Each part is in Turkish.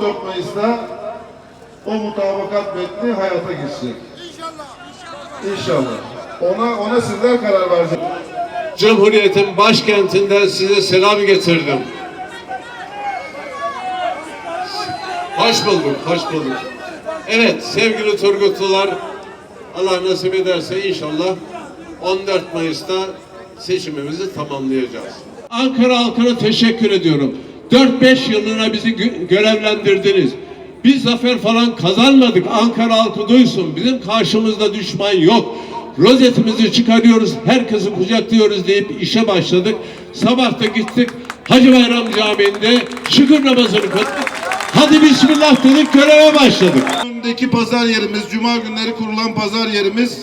14 Mayıs'ta o mutabakat metni hayata geçecek. İnşallah. Ona, ona sizler karar vereceksiniz. Cumhuriyet'in başkentinden size selam getirdim. Hoş bulduk, hoş bulduk. Evet sevgili Turgutlular, Allah nasip ederse inşallah 14 Mayıs'ta seçimimizi tamamlayacağız. Ankara halkına teşekkür ediyorum. 4-5 yılına bizi gö- görevlendirdiniz. Biz zafer falan kazanmadık. Ankara halkı duysun. Bizim karşımızda düşman yok. Rozetimizi çıkarıyoruz, herkesi kucaklıyoruz deyip işe başladık. Sabah da gittik Hacı Bayram Camii'nde şükür namazını kıldık. Hadi Bismillah dedik göreve başladık. Önündeki pazar yerimiz, cuma günleri kurulan pazar yerimiz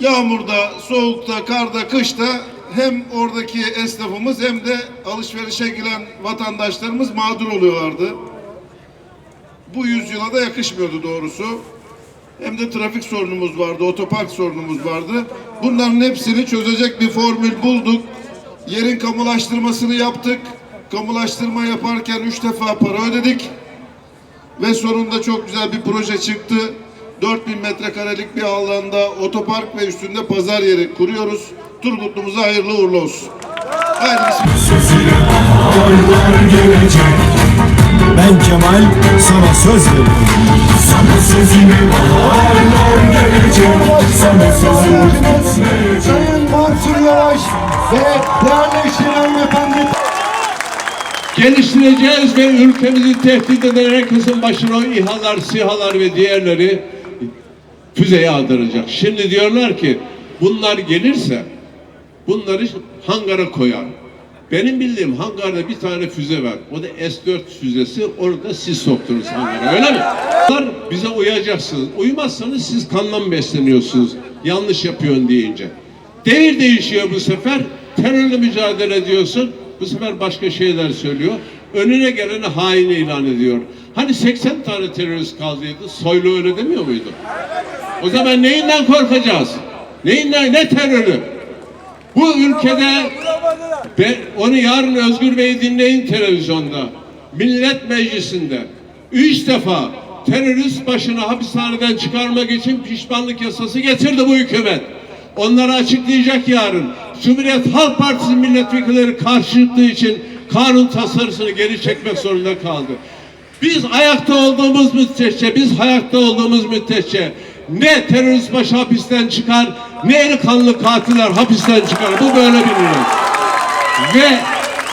yağmurda, soğukta, karda, kışta hem oradaki esnafımız hem de alışverişe giren vatandaşlarımız mağdur oluyorlardı. Bu yüzyıla da yakışmıyordu doğrusu. Hem de trafik sorunumuz vardı, otopark sorunumuz vardı. Bunların hepsini çözecek bir formül bulduk. Yerin kamulaştırmasını yaptık. Kamulaştırma yaparken üç defa para ödedik. Ve sonunda çok güzel bir proje çıktı. 4000 metrekarelik bir alanda otopark ve üstünde pazar yeri kuruyoruz. Turgutlu'muza hayırlı uğurlu olsun. Gelecek. Ben Kemal sana söz veriyorum. Sana sözüne baharlar gelecek. Sana sözüm Sayın Mansur Yavaş ve değerli eşleri hanımefendi Geliştireceğiz ve ülkemizi tehdit eden herkesin başına o İHA'lar, SİHA'lar ve diğerleri füze yağdıracak. Şimdi diyorlar ki bunlar gelirse bunları hangara koyar. Benim bildiğim hangarda bir tane füze var. O da S-4 füzesi. Orada siz soktunuz hangara. Öyle mi? Bunlar bize uyacaksınız. Uymazsanız siz kandan besleniyorsunuz. Yanlış yapıyorsun deyince. Devir değişiyor bu sefer. Terörle mücadele ediyorsun. Bu sefer başka şeyler söylüyor. Önüne geleni hain ilan ediyor. Hani 80 tane terörist kaldıydı. Soylu öyle demiyor muydu? O zaman neyinden korkacağız? Neyinden, ne terörü? Bu ülkede ve onu yarın Özgür Bey'i dinleyin televizyonda. Millet Meclisi'nde üç defa terörist başını hapishaneden çıkarmak için pişmanlık yasası getirdi bu hükümet. Onları açıklayacak yarın. Cumhuriyet Halk Partisi milletvekilleri karşılıklı için kanun tasarısını geri çekmek zorunda kaldı. Biz ayakta olduğumuz müddetçe, biz hayatta olduğumuz müddetçe ne terörist başı hapisten çıkar, ne eli kanlı katiller hapisten çıkar. Bu böyle bilinir. Ve